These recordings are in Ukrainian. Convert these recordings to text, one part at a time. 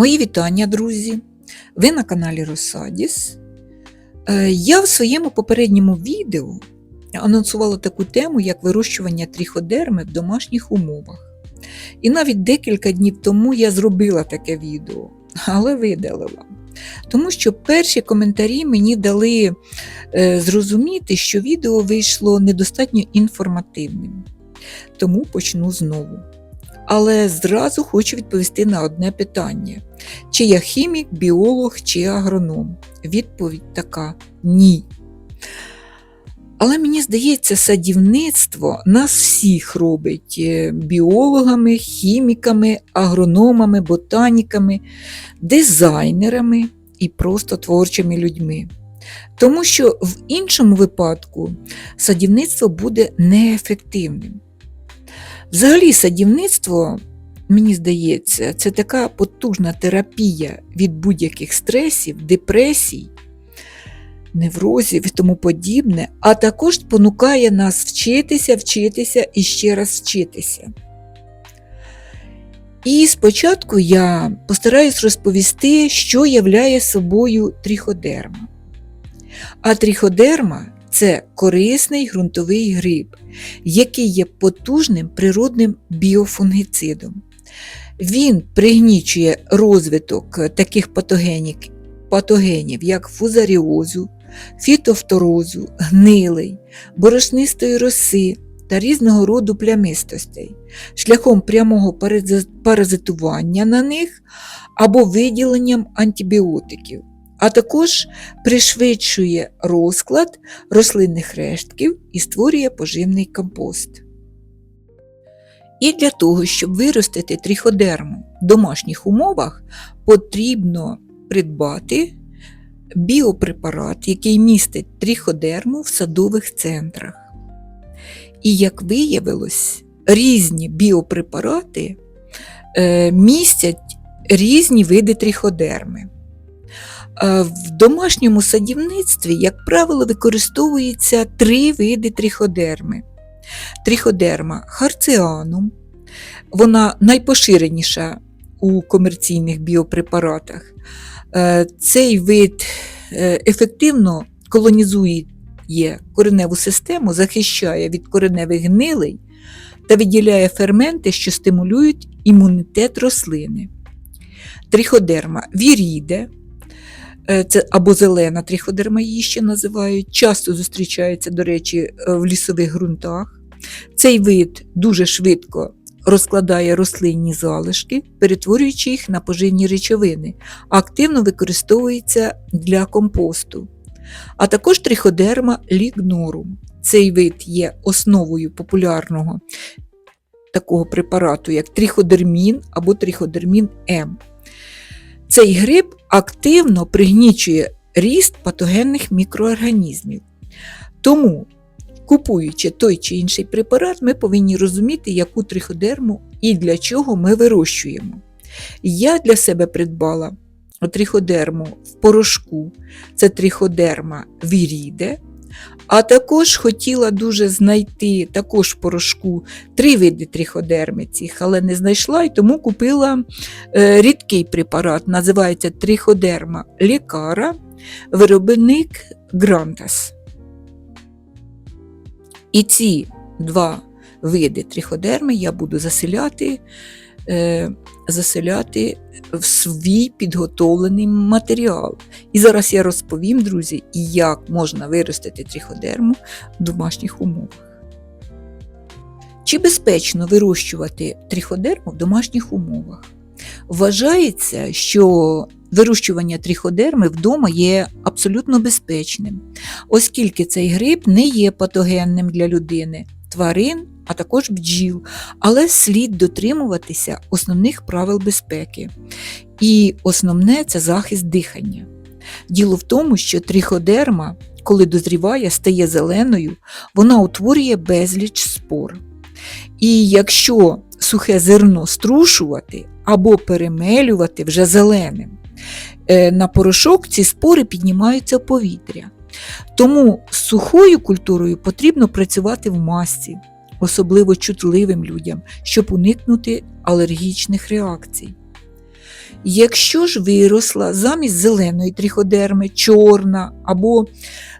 Мої вітання, друзі! Ви на каналі Росадіс. Е, Я в своєму попередньому відео анонсувала таку тему, як вирощування тріходерми в домашніх умовах. І навіть декілька днів тому я зробила таке відео, але видалила. Тому що перші коментарі мені дали е, зрозуміти, що відео вийшло недостатньо інформативним. Тому почну знову. Але зразу хочу відповісти на одне питання: чи я хімік, біолог чи агроном? Відповідь така ні. Але мені здається, садівництво нас всіх робить е, біологами, хіміками, агрономами, ботаніками, дизайнерами і просто творчими людьми. Тому що в іншому випадку садівництво буде неефективним. Взагалі, садівництво, мені здається, це така потужна терапія від будь-яких стресів, депресій, неврозів і тому подібне, а також спонукає нас вчитися, вчитися і ще раз вчитися. І спочатку я постараюсь розповісти, що являє собою тріходерма. А тріходерма це корисний ґрунтовий гриб, який є потужним природним біофунгіцидом. Він пригнічує розвиток таких патогенів, патогенів як фузаріозу, фітофторозу, гнилий, борошнистої роси та різного роду плямистостей, шляхом прямого паразитування на них або виділенням антибіотиків а також пришвидшує розклад рослинних рештків і створює поживний компост. І для того, щоб виростити тріходерму в домашніх умовах, потрібно придбати біопрепарат, який містить тріходерму в садових центрах. І, як виявилось, різні біопрепарати е, містять різні види тріходерми. Е, в домашньому садівництві, як правило, використовується три види тріходерми. Тріходерма харціанум, вона найпоширеніша у комерційних біопрепаратах. Е, цей вид е, ефективно колонізує кореневу систему, захищає від кореневих гнилей та виділяє ферменти, що стимулюють імунітет рослини. Тріходерма віріде. Е, це або зелена тріходерма її ще називають, часто зустрічається, до речі, е, в лісових ґрунтах. Цей вид дуже швидко розкладає рослинні залишки, перетворюючи їх на поживні речовини, активно використовується для компосту. А також триходерма лігнорум. Цей вид є основою популярного такого препарату, як тріходермін або тріходермін М. Цей гриб активно пригнічує ріст патогенних мікроорганізмів. Тому, купуючи той чи інший препарат, ми повинні розуміти, яку триходерму і для чого ми вирощуємо. Я для себе придбала триходерму в порошку, це триходерма віріде, а також хотіла дуже знайти також порошку три види триходерми цих, але не знайшла і тому купила е, рідкий препарат, називається триходерма лікара, виробник Грантас. І ці два види триходерми я буду заселяти е, заселяти в свій підготовлений матеріал. І зараз я розповім, друзі, як можна виростити триходерму в домашніх умовах. Чи безпечно вирощувати триходерму в домашніх умовах? Вважається, що вирощування триходерми вдома є абсолютно безпечним, оскільки цей гриб не є патогенним для людини, тварин а також бджіл, але слід дотримуватися основних правил безпеки. І основне це захист дихання. Діло в тому, що тріходерма, коли дозріває, стає зеленою, вона утворює безліч спор. І якщо сухе зерно струшувати або перемелювати вже зеленим, е, на порошок ці спори піднімаються в повітря. Тому з сухою культурою потрібно працювати в масці, особливо чутливим людям, щоб уникнути алергічних реакцій. Якщо ж виросла замість зеленої тріходерми чорна або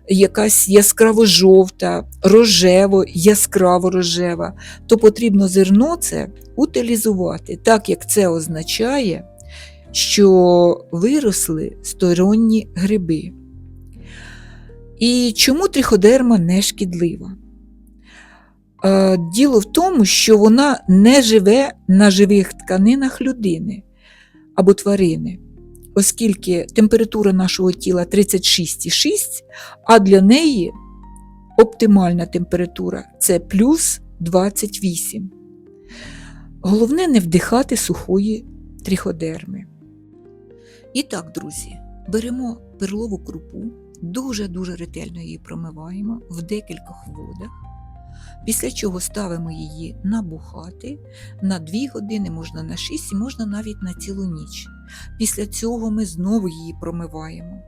якась яскраво-жовта, рожево, яскраво рожева, то потрібно зерно це утилізувати, так як це означає, що виросли сторонні гриби. І чому триходерма не шкідлива? Е, Діло в тому, що вона не живе на живих тканинах людини або тварини, оскільки температура нашого тіла 36,6, а для неї оптимальна температура це плюс 28. Головне не вдихати сухої тріходерми. І так, друзі, беремо перлову крупу, дуже-дуже ретельно її промиваємо в декількох водах. Після чого ставимо її набухати на 2 години, можна на 6, можна навіть на цілу ніч. Після цього ми знову її промиваємо.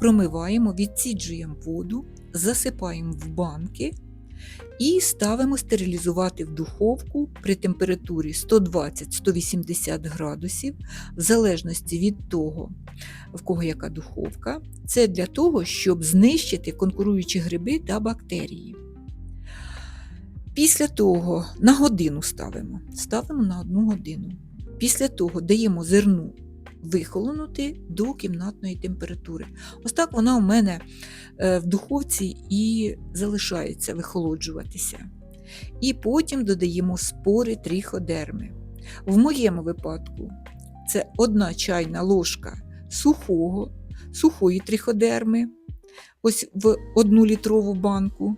Промиваємо, відсіджуємо воду, засипаємо в банки і ставимо стерилізувати в духовку при температурі 120-180 градусів, в залежності від того, в кого яка духовка. Це для того, щоб знищити конкуруючі гриби та бактерії. Після того на годину ставимо. Ставимо на одну годину. Після того даємо зерну вихолонути до кімнатної температури. Ось так вона у мене е, в духовці і залишається вихолоджуватися. І потім додаємо спори тріходерми. В моєму випадку це одна чайна ложка сухого, сухої тріходерми, ось в одну літрову банку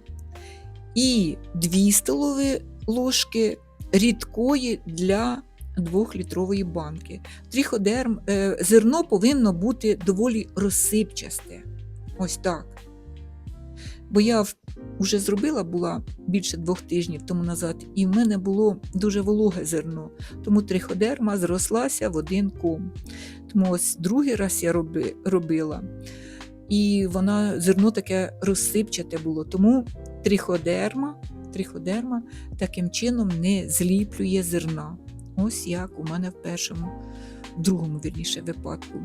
і 2 столові ложки рідкої для 2-літрової банки. Тріходерм, е, зерно повинно бути доволі розсипчасте. Ось так. Бо я вже зробила була більше двох тижнів тому назад, і в мене було дуже вологе зерно, тому триходерма зрослася в один ком. Тому ось другий раз я роби, робила, і вона зерно таке розсипчате було. Тому триходерма, триходерма таким чином не зліплює зерна. Ось як у мене в першому, в другому вірніше випадку.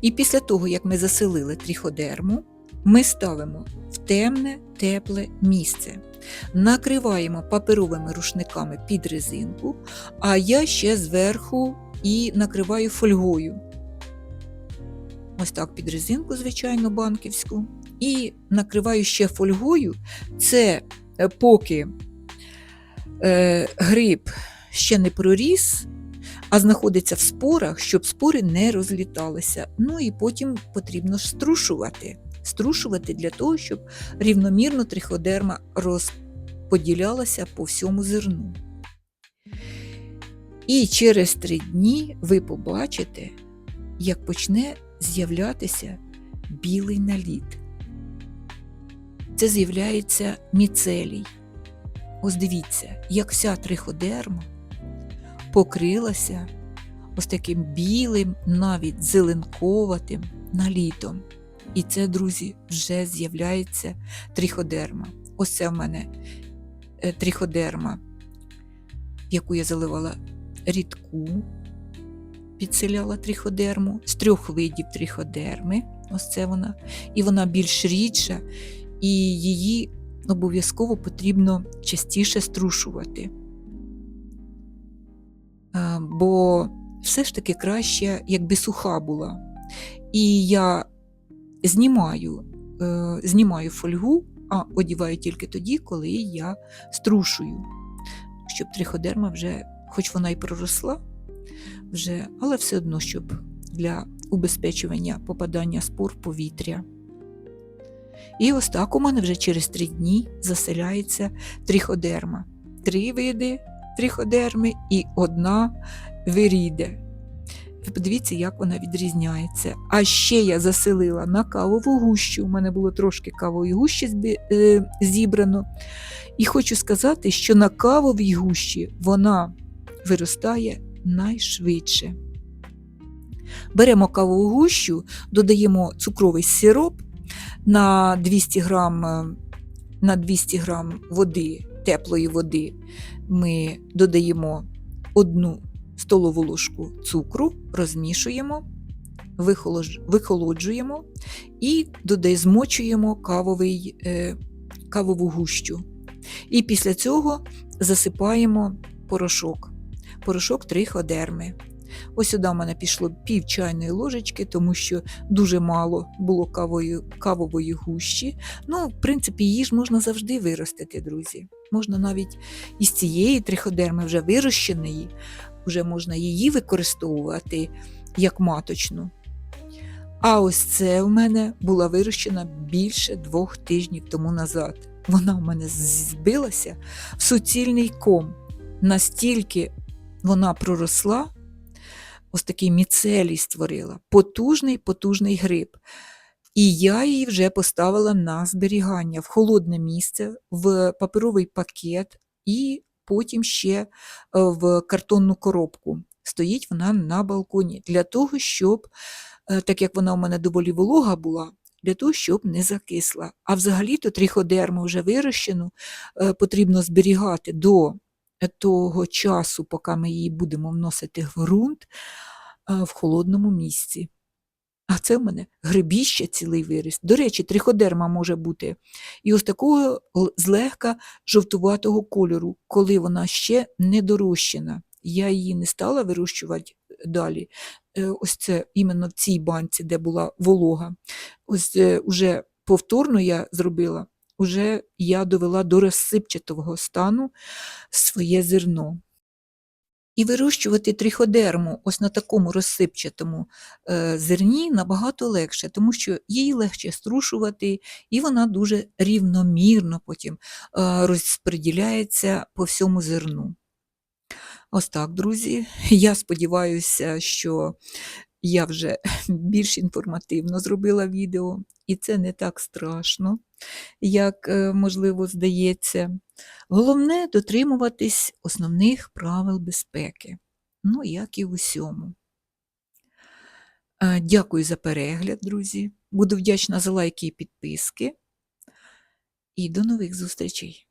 І після того, як ми заселили тріходерму, ми ставимо в темне, тепле місце, накриваємо паперовими рушниками під резинку, а я ще зверху і накриваю фольгою. Ось так під резинку, звичайно, банківську. І накриваю ще фольгою. Це е, поки е, гриб ще не проріс, а знаходиться в спорах, щоб спори не розліталися. Ну і потім потрібно струшувати. Струшувати для того, щоб рівномірно триходерма розподілялася по всьому зерну. І через три дні ви побачите, як почне з'являтися білий наліт. Це з'являється міцелій. Ось дивіться, як вся триходерма покрилася ось таким білим, навіть зеленковатим налітом. І це, друзі, вже з'являється триходерма. Ось це в мене е, триходерма, яку я заливала рідку, підселяла триходерму з трьох видів триходерми. Ось це вона. І вона більш рідша, і її обов'язково потрібно частіше струшувати. Бо все ж таки краще, якби суха була. І я знімаю, е, знімаю фольгу, а одіваю тільки тоді, коли я струшую, щоб триходерма вже, хоч вона і проросла, вже, але все одно, щоб для убезпечування попадання спор в повітря. І ось так у мене вже через три дні заселяється тріходерма. Три види тріходерми і одна виріде. Ви подивіться, як вона відрізняється. А ще я заселила на кавову гущу. У мене було трошки кавової гущі е, зібрано. І хочу сказати, що на кавовій гущі вона виростає найшвидше. Беремо кавову гущу, додаємо цукровий сироп на 200 грам, е, на 200 грам води, теплої води ми додаємо одну столову ложку цукру, розмішуємо, вихолоджуємо і додай змочуємо кавовий, е, кавову гущу. І після цього засипаємо порошок. Порошок триходерми. Ось сюди в мене пішло пів чайної ложечки, тому що дуже мало було кавої, кавової гущі. Ну, в принципі, її ж можна завжди виростити, друзі. Можна навіть із цієї триходерми вже вирощеної, вже можна її використовувати як маточну. А ось це в мене була вирощена більше двох тижнів тому назад. Вона в мене збилася в суцільний ком. Настільки вона проросла, ось такий міцелій створила, потужний, потужний гриб. І я її вже поставила на зберігання в холодне місце, в паперовий пакет і потім ще е, в картонну коробку. Стоїть вона на балконі для того, щоб, е, так як вона у мене доволі волога була, для того, щоб не закисла. А взагалі-то тріходерму вже вирощену е, потрібно зберігати до того часу, поки ми її будемо вносити в ґрунт в холодному місці. А це в мене грибіще цілий виріс. До речі, триходерма може бути і ось такого злегка жовтуватого кольору, коли вона ще не дорощена. Я її не стала вирощувати далі. Е, Ось це іменно в цій банці, де була волога. Ось е, уже повторно я зробила, уже я довела до розсипчатого стану своє зерно. І вирощувати триходерму ось на такому розсипчатому е, зерні набагато легше, тому що її легше струшувати, і вона дуже рівномірно потім е, розподіляється по всьому зерну. Ось так, друзі. Я сподіваюся, що я вже більш інформативно зробила відео, і це не так страшно, як, е, можливо, здається. Головне дотримуватись основних правил безпеки, ну, як і в усьому. Е, Дякую за перегляд, друзі. Буду вдячна за лайки і підписки. І до нових зустрічей!